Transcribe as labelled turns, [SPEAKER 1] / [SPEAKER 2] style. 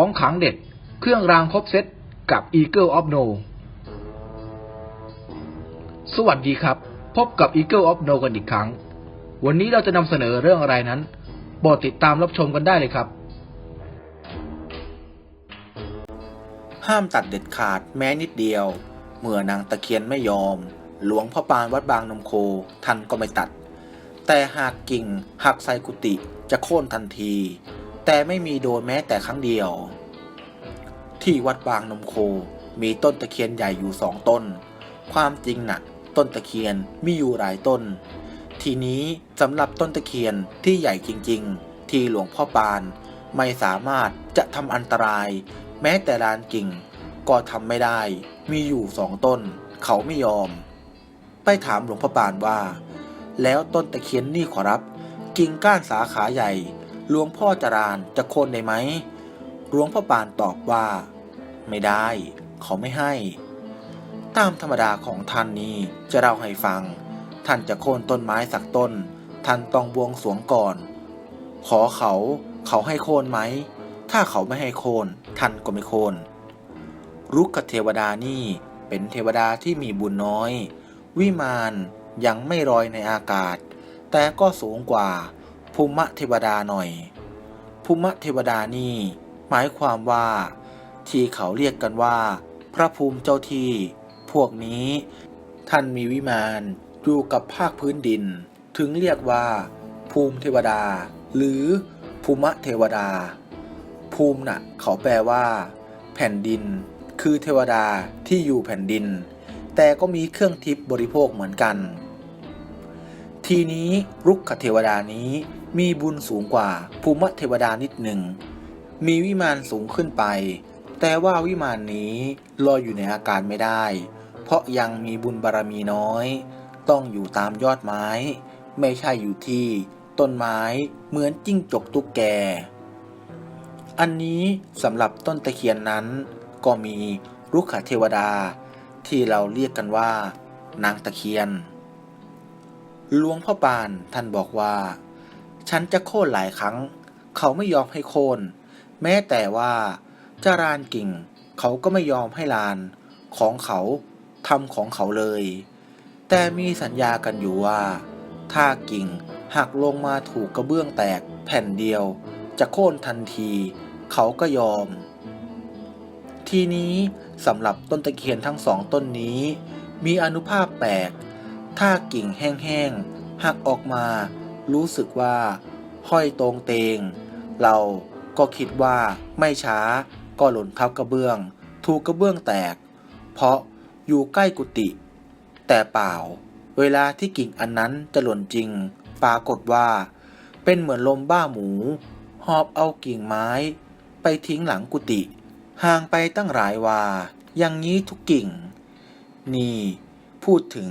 [SPEAKER 1] ของขังเด็ด เครื่องรางครบเซตกับ Eagle of No สวัสดีครับ พบกับ Eagle of No กันอีกครั้ง วันนี้เราจะนำเสนอเรื่องอะไรนั้นโปรดติดตามรับชมกันได้เลยครับ
[SPEAKER 2] ห้ามตัดเด็ดขาดแม้นิดเดียว เมื่อนางตะเคียนไม่ยอม หลวงพ่อปานวัดบางนมโคท่านก็ไม่ตัด แต่หากกิ่งหักใส่กุฏิจะโค่นทันที แต่ไม่มีโดนแม้แต่ครั้งเดียว ที่วัดบางนมโค มีต้นตะเคียนใหญ่อยู่สองต้น ความจริงน่ะ ต้นตะเคียนมีอยู่หลายต้น ทีนี้สำหรับต้นตะเคียนที่ใหญ่จริง ๆ ที่หลวงพ่อปานไม่สามารถจะทำอันตราย แม้แต่ลานกิ่ง ก็ทำไม่ได้ มีอยู่สองต้น เขาไม่ยอม ไปถามหลวงพ่อปานว่า แล้วต้นตะเคียนนี่ขอรับ กิ่งก้านสาขาใหญ่ หลวงพ่อจรานจะโค่นได้ไหมหลวงพ่อปานตอบว่า ไม่ได้ เขาไม่ให้ ตามธรรมดาของท่านนี้จะเล่าให้ฟัง ท่านจะโค่นต้นไม้สักต้น ท่านต้องบวงสรวงก่อน ขอเขา เขาให้โค่นไหม ถ้าเขาไม่ให้โค่นท่านก็ไม่โค่นรุกขเทวดานี่เป็นเทวดาที่มีบุญน้อย วิมานยังไม่ลอยในอากาศ แต่ก็สูงกว่า ภูมิเทวดาหน่อย ภูมิเทวดานี่ หมายความว่า ที่เขาเรียกกันว่า พระภูมิเจ้าที่ พวกนี้ ท่านมีวิมานอยู่กับภาคพื้นดิน ถึงเรียกว่า ภูมิเทวดา หรือภูมิเทวดา ภูมิน่ะ เขาแปลว่า แผ่นดิน คือเทวดาที่อยู่แผ่นดิน แต่ก็มีเครื่องทิพย์บริโภคเหมือนกัน ทีนี้รุกขเทวดานี้มีบุญสูงกว่าภูมิเทวดานิดหนึ่ง มีวิมานสูงขึ้นไป แต่ว่าวิมานนี้ลอยอยู่ในอากาศไม่ได้ เพราะยังมีบุญบารมีน้อย ต้องอยู่ตามยอดไม้ ไม่ใช่อยู่ที่ต้นไม้เหมือนจิ้งจกตุ๊กแก อันนี้สำหรับต้นตะเคียนนั้นก็มีรุกขเทวดาที่เราเรียกกันว่านางตะเคียน หลวงพ่อปานท่านบอกว่า ฉันจะโค่นหลายครั้ง เขาไม่ยอมให้โค่นแม้แต่ว่าจะรานกิ่ง เขาก็ไม่ยอมให้ลาน ของเขาทำของเขาเลย แต่มีสัญญากันอยู่ว่า ถ้ากิ่งหักลงมาถูกกระเบื้องแตกแผ่นเดียว จะโค่นทันที เขาก็ยอม ทีนี้สำหรับต้นตะเคียนทั้งสองต้นนี้ มีอนุภาพแปลก ถ้ากิ่งแห้งๆหักออกมา รู้สึกว่าห้อยตรงเตง เราก็คิดว่าไม่ช้าก็หล่นทับกระเบื้อง ถูกกระเบื้องแตก เพราะอยู่ใกล้กุฏิแต่เปล่า เวลาที่กิ่งอันนั้นจะหล่นจริง ปรากฏว่า เป็นเหมือนลมบ้าหมู หอบเอากิ่งไม้ ไปทิ้งหลังกุฏิห่างไปตั้งหลายวาอย่างนี้ทุกกิ่ง นี่ พูดถึง